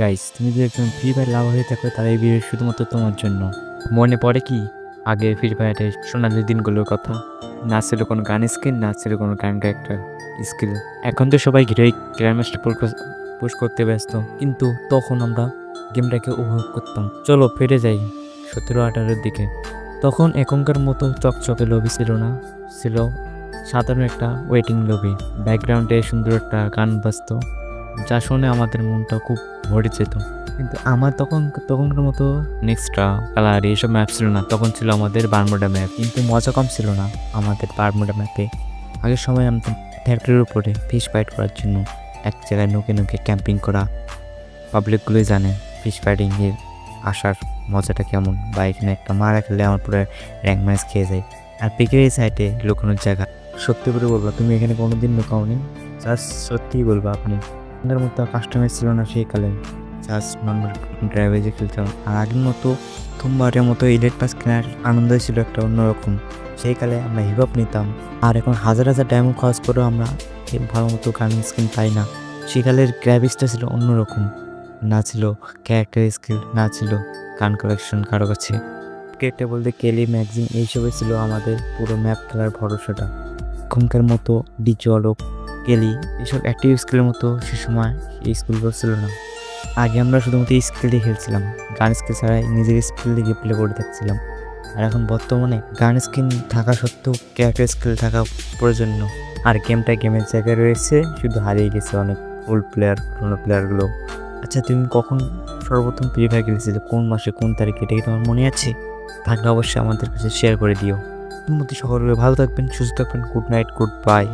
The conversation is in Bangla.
গাইস তুমি যদি একজন ফ্রি ফায়ার লাভ হয়ে থাকো তাহলে এই ভিডিও শুধুমাত্র তোমার জন্য। মনে পড়ে কি? আগে ফ্রি ফায়ারের সোনালি দিনগুলোর কথা। না ছিল কোনো গান স্কিল, না ছিল কোনো গান একটা স্কিল। এখন তো সবাই হিরোইক গ্র্যান্ডমাস্টার পুশ করতে ব্যস্ত। কিন্তু তখন আমরা গেমটাকে উপভোগ করতাম। চলো ফিরে যাই সতেরো আঠারোর দিকে। তখন এখনকার মতো চকচকে লবি ছিল না। ছিল সাধারণ একটা ওয়েটিং লবি ব্যাকগ্রাউন্ডে সুন্দর একটা গান বাজতো। যা শুনে আমাদের মনটা খুব ভরে যেত। কিন্তু আমার তখন, তখনকার মতো নেক্সট্রা কালার এইসব ম্যাপ ছিল না। তখন ছিল আমাদের বারমুডা ম্যাপ কিন্তু মজা কম ছিল না আমাদের বারমুডা ম্যাপে আগের সময় আমরা ফ্যাক্টরির উপরে ফিশ ফাইট করার জন্য এক জায়গায় নুকে নুকে ক্যাম্পিং করা পাবলিকগুলোই জানে ফিশ ফাইটিংয়ের আসার মজাটা কেমন? বা এখানে একটা মারা খেলে আমার পুরো র্যাঙ্ক ম্যাচ খেয়ে যায়। আর পিকের এই সাইডে লুকানোর জায়গা। সত্যি করে বলব, তুমি এখানে কোনোদিন লুকাওনি? জাস্ট সত্যিই বলব আপনি। আপনার মতো কাস্টমার ছিল না সেই কালে জাস্ট নর্মাল ড্রাইভারে খেলতাম। আর আগের মতো প্রথমবারের মতো ইলেট পাস কেনার আনন্দ ছিল একটা অন্যরকম। সেই কালে আমরা হিপ হপ নিতাম। আর এখন হাজার হাজার ডায়মন্ড খরচ করেও আমরা ভালো মতো গান স্কিন পাই না। সেকালের গ্র্যাভিসটা ছিল অন্যরকম। না ছিল ক্যারেক্টার স্কিল না ছিল গান কালেকশন কারও কাছে। ক্রিকেটে বলতে কেলি ম্যাগজিন এইসবই ছিল আমাদের পুরো ম্যাপ খেলার ভরসাটা। এখনকার মতো ডিচলক কেলি এসব অ্যাক্টিভ স্কিলের মতো সে সময় এই স্কিলগুলো ছিল না। আগে আমরা শুধুমাত্র স্কিল দিয়ে খেলছিলাম। গান স্কিল ছাড়াই নিজের স্কিল দিয়ে প্লে করে থাকছিলাম আর এখন বর্তমানে গান স্কিন থাকা সত্ত্বেও ক্যারেক্টার স্কিল থাকা প্রয়োজনীয়। আর গেমটা গেমের জায়গায় রয়েছে, শুধু হারিয়ে গেছে অনেক ওল্ড প্লেয়ার পুরোনো প্লেয়ারগুলো আচ্ছা তুমি কখন সর্বপ্রথম ফ্রি ফায়ার খেলেছিলে? কোন মাসে, কোন তারিখে? এটা কি তোমার মনে আছে? থাকলে অবশ্যই আমাদের কাছে শেয়ার করে দিও। মধ্যে সকলে ভালো থাকবেন, সুস্থ থাকবেন গুড নাইট গুড বাই